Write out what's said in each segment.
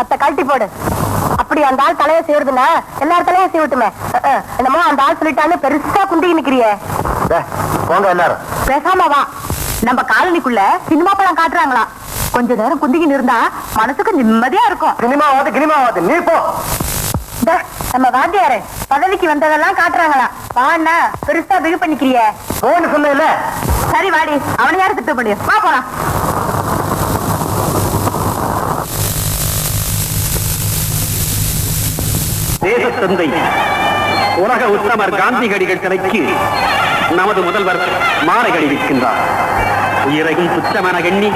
அத்தை கழட்டி போடு. அப்படி அந்த ஆள் தலைய செய்யறதுன்னா எல்லார் தலையும் செய்யட்டுமே. என்னமோ அந்த ஆள் சொல்லிட்டான்னு பெருசா குண்டி நிக்கிறியே. போங்க எல்லாரும். பேசாம வா. நம்ம காலனிக்குள்ள சினிமா படம் காட்டுறாங்களா கொஞ்ச நேரம் குந்திக்கின்னு இருந்தா மனசுக்கு நிம்மதியா இருக்கும். சினிமாவாது கினிமாவாது. நீ போ. நம்ம வாத்தியாரு பதவிக்கு வந்ததெல்லாம் காட்டுறாங்களா வாண்ணா பெருசா பிகு பண்ணிக்கிறியே. போன்னு சொன்ன சரி வாடி. அவனை யாரு திட்ட முடியும் வா போலாம். தேசத்தந்தை. உலக உத்தமர் காந்தியடிகள் சிலைக்கு நமது முதல்வர் மாலை அணிவிக்கின்றார் உயிரையும் துச்சமென எண்ணி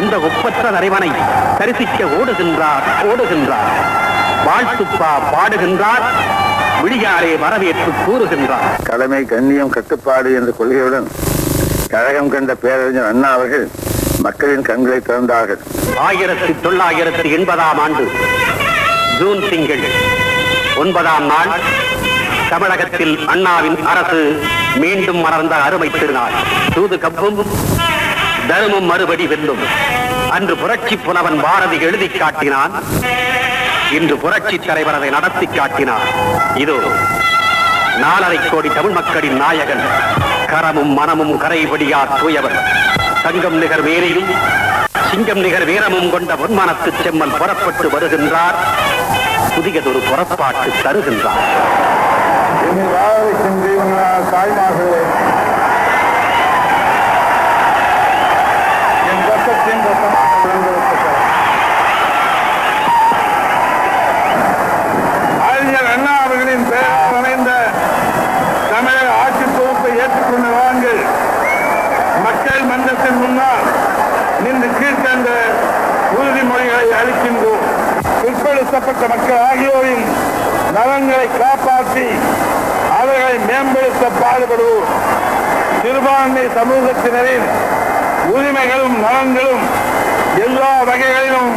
இந்த ஒப்பற்ற நிறைவனை தரிசிக்க ஓடுகின்றார் ஓடுகின்றார். வாழ்த்துப்பா பாடுகின்றார். விழியாரே வரவேற்று கூறுகின்றார். கடமை கண்ணியம் கட்டுப்பாடு என்ற கொள்கையுடன் கழகம் கண்ட பேரறிஞர் அண்ணா அவர்கள் மக்களின் கண்களை திறந்தார்கள். ஆயிரத்தி தொள்ளாயிரத்தி எண்பதாம் ஆண்டு ஜூன் திங்கள் ஒன்பதாம் நாள் தமிழகத்தில் அண்ணாவின் அரசு மீண்டும் மலர்ந்த அருமை திருநாள். தூது கப்பும் தருமம் மறுபடி வெல்லும். அன்று புரட்சி புலவன் பாரதி எழுதி காட்டினான். இன்று புரட்சி தலைவர் அதை நடத்தி காட்டினார். இதோ நாலரை கோடி தமிழ் மக்களின் நாயகன் கரமும் மனமும் கரைபடியா தூயவர் தங்கம் நிகர் வேலையும் சிங்கம் நிகர் வீரமும் கொண்ட பொன்மனத்து செம்மன் புறப்பட்டு வருகின்றார். புதியதொரு புறப்பாட்டு தருகின்றார். தாய்மார்களே என் ரத்தத்தின் அறிஞர் அண்ணா அவர்களின் ஆட்சி மக்கள் மன்றத்தின் முன்னால் நின்று கீழ்கண்ட உறுதிமொழிகளை அளிக்கின்றோம். பிற்படுத்தப்பட்ட மக்கள் ஆகியோரின் நலன்களை காப்பாற்றி அவர்களை மேம்படுத்த பாடுபடுவோம். சிறுபான்மை சமூகத்தினரின் உரிமைகளும் நலன்களும் எல்லா வகைகளிலும்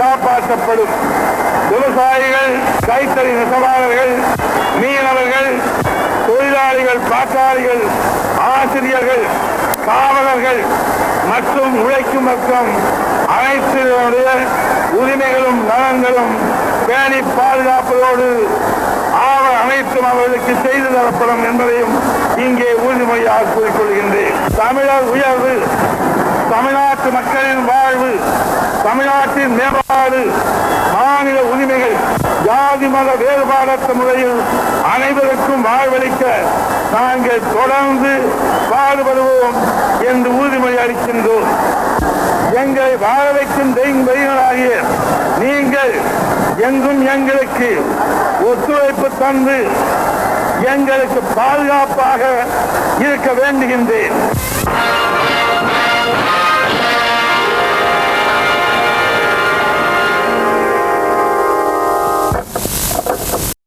காப்பாற்றப்படும். விவசாயிகள் கைத்தறி நெசவாளர்கள் மீனவர்கள் தொழிலாளிகள் பாட்டாளிகள் ஆசிரியர்கள் காவலர்கள் மற்றும் உழைக்கும் மக்கள் அனைத்தினுடைய உரிமைகளும் நலன்களும் பேணி பாதுகாப்பதோடு ஆவ அனைத்தும் அவர்களுக்கு செய்து தரப்படும் என்பதையும் இங்கே உறுதிமொழியாக கூறிக்கொள்கின்றேன். தமிழர் உயர்வு தமிழ்நாட்டு மக்களின் வாழ்வு தமிழ்நாட்டின் மேம்பாடு மாநில உரிமைகள் ஜாதி மத வேறுபாடற்ற முறையில் அனைவருக்கும் வாழ்வளிக்க நாங்கள் தொடர்ந்து பாடுபடுவோம் என்று உறுதிமொழி அளிக்கின்றோம். எங்களை வாழ வைக்கும் தெய்வங்களாகிய நீங்கள் எங்கும் எங்களுக்கு ஒத்துழைப்பு தந்து எங்களுக்கு பாதுகாப்பாக இருக்க வேண்டுகின்றேன்.